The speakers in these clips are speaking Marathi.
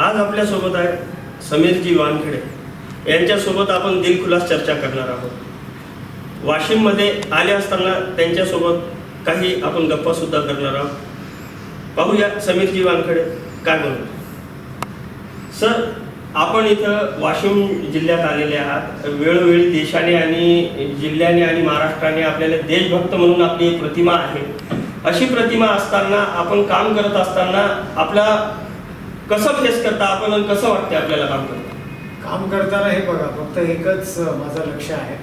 आज आपल्यासोबत आहे समीरजी वानखेडे. यांच्यासोबत आपण दिलखुलास चर्चा करणार आहोत. वाशिममध्ये आले असताना त्यांच्यासोबत काही आपण गप्पासुद्धा करणार आहोत. पाहूया समीरजी वानखेडे काय म्हणतो सर आपण इथं वाशिम जिल्ह्यात आलेले आहात. वेळोवेळी देशाने आणि जिल्ह्याने आणि महाराष्ट्राने आपल्याला देशभक्त म्हणून आपली एक प्रतिमा आहे. अशी प्रतिमा असताना आपण काम करत असताना आपला कसं फेस करता आपण आणि कसं वाटते आपल्याला काम करता? काम करताना हे बघा फक्त एकच माझं लक्ष आहे.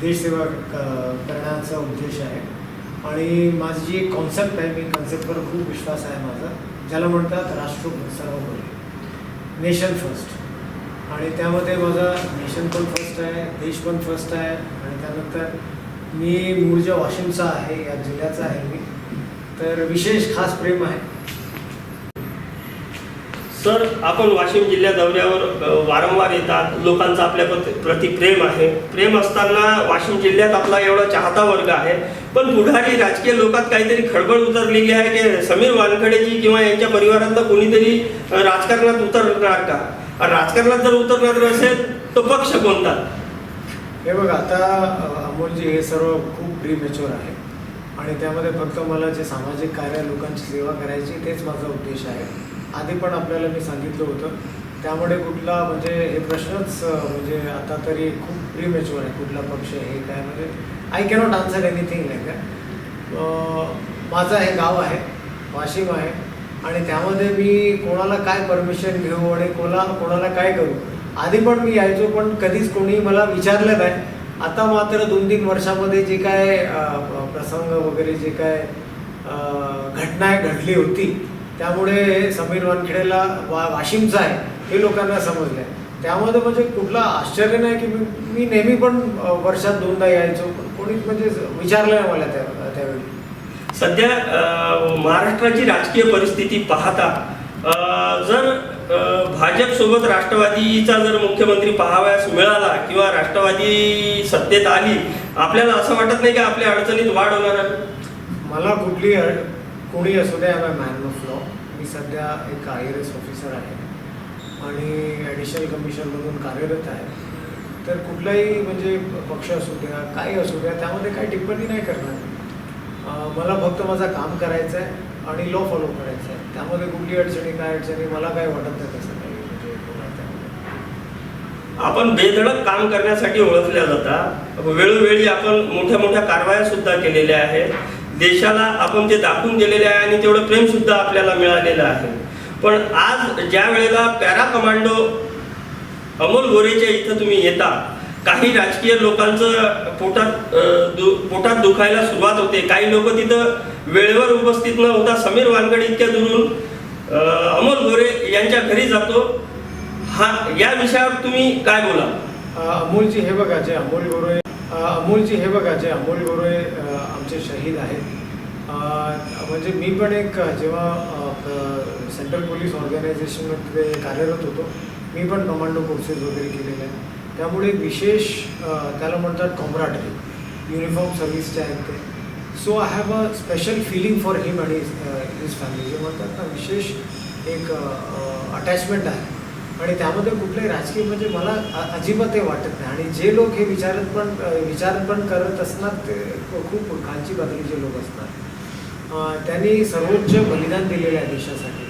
देशसेवा क- करण्याचा उद्देश आहे. आणि माझी जी एक कॉन्सेप्ट आहे मी कॉन्सेप्टवर खूप विश्वास आहे माझा. ज्याला म्हणतात राष्ट्र सर्वपरी. नेशन फर्स्ट आणि त्यामध्ये माझा नेशन पण फर्स्ट आहे देश पण फर्स्ट आहे. आणि त्यानंतर मी मूळच्या वाशिमचा आहे या जिल्ह्याचा आहे मी. तर विशेष खास प्रेम आहे. सर आपण वाशिम जिल्ह्या दौऱ्यावर वारंवार येतात. लोकांचा आपल्या प्रति- प्रति प्रेम आहे. प्रेम असताना वाशिम जिल्ह्यात आपला एवढा चाहता वर्ग आहे. पण पुढारी राजकीय लोकात काहीतरी खळबळ उतरलेली आहे की समीर वानखडेजी किंवा यांच्या परिवारातलं कोणीतरी राजकारणात उतरणार का? आणि राजकारणात जर उतरणार असेल तर पक्ष कोणता? हे बघा आता अमोलजी हे सर्व खूप प्रीमेच्युअर आहे. आणि त्यामध्ये फक्त मला जे सामाजिक कार्य लोकांची सेवा करायची तेच माझा उद्देश आहे. आधी पण आपल्याला मी सांगितलं होतं. त्यामुळे कुठला म्हणजे हे प्रश्नच म्हणजे आता तरी खूप प्रीमेच्युअर आहे. कुठला पक्ष हे काय म्हणजे I cannot answer anything like काय माझं हे गाव आहे वाशिम आहे. आणि त्यामध्ये मी कोणाला काय परमिशन घेऊ आणि कोणा कोणाला काय करू? आधी पण मी यायचो पण कधीच कोणी मला विचारलं नाही. आता मात्र दोन तीन वर्षामध्ये जे काय प्रसंग वगैरे जे काय घटना घडली होती त्यामुळे समीर वानखेडेला वा वाशिमचा आहे हे लोकांना समजलं आहे त्यामध्ये म्हणजे कुठलं आश्चर्य नाही की मी मी नेहमी पण वर्षात दोनदा यायचो. पण कोणीच म्हणजे विचारलं नाही मला त्या त्यावेळी. सध्या महाराष्ट्राची राजकीय परिस्थिती पाहता जर भाजपसोबत राष्ट्रवादीचा जर मुख्यमंत्री पाहावयास मिळाला किंवा राष्ट्रवादी सत्तेत आली आपल्याला असं वाटत नाही की आपल्या अडचणीत वाढ होणार आहे? मला कुठली कोणी असू द्या आय मॅन ऑफ लॉ मी सध्या एक आय एस ऑफिसर आहे. आणि ॲडिशनल कमिशनमधून कार्यरत आहे. तर कुठलाही म्हणजे पक्ष असू द्या काही असू द्या त्यामध्ये काही टिप्पणी नाही करणार. मला फक्त माझं काम करायचं आहे आणि लॉ फॉलो करायचं आहे त्यामध्ये कुठली अडचणी काय अडचणी मला काय वाटत नाही तसं काही. म्हणजे आपण बेधडक काम करण्यासाठी ओळखल्या जाता. वेळोवेळी आपण मोठ्या मोठ्या कारवाया सुद्धा केलेल्या आहेत. देशाला आपण ते दाखवून दिलेले आहे आणि तेवढं प्रेम सुद्धा आपल्याला मिळालेलं आहे. पण आज ज्या वेळेला पॅरा कमांडो अमोल गोरेच्या इथं तुम्ही येता काही राजकीय लोकांचं पोटात दु पोटात दुखायला सुरुवात होते. काही लोक तिथं वेळेवर उपस्थित न होता समीर वानगड इतक्या दुरून अमोल गोरे यांच्या घरी जातो. हा या विषयावर तुम्ही काय बोला अमोलजी हे बघा जे अमोल गोरे अमोलजी हे बघा जे अमोल गोरे आमचे शहीद आहेत. म्हणजे मी पण एक जेव्हा सेंट्रल पोलीस ऑर्गनायझेशनमध्ये कार्यरत होतो मी पण कमांडो कोर्सेस वगैरे केलेले आहेत. त्यामुळे विशेष त्याला म्हणतात कॉम्राटरी युनिफॉर्म सर्व्हिसचे आहेत ते. So I have a special feeling for him आणि हिज फॅमिली. जे म्हणतात ना विशेष एक अटॅचमेंट आहे. आणि त्यामध्ये कुठलेही राजकीय म्हणजे मला अजिबात हे वाटत नाही. आणि जे लोक हे विचारत पण विचार पण करत असणार ते खूप खालची पातळीचे लोक असणार. त्यांनी सर्वोच्च बलिदान दिलेलं आहे देशासाठी.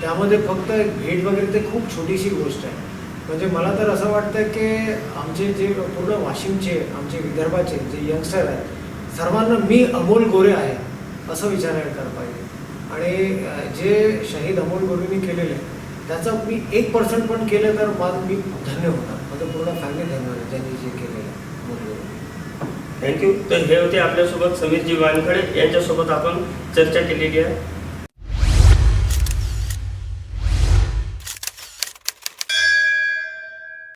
त्यामध्ये फक्त एक भेट वगैरे ते खूप छोटीशी गोष्ट आहे. म्हणजे मला तर असं वाटतं की आमचे जे पूर्ण वाशिमचे आमचे विदर्भाचे जे यंगस्टर आहेत सर्वांना मी अमोल गोरे आहे असं विचारायला कर पाहिजे. आणि जे शहीद अमोल गोरेंनी केलेलं आहे त्याचं मी एक पर्सेंट पण केलं तर माझं मी धन्य होणार. माझं पूर्ण फॅमिली धन्य होणार जे केलेलं थँक्यू तर हे होते आपल्यासोबत समीरजी वानखडे. यांच्यासोबत आपण चर्चा केलेली आहे.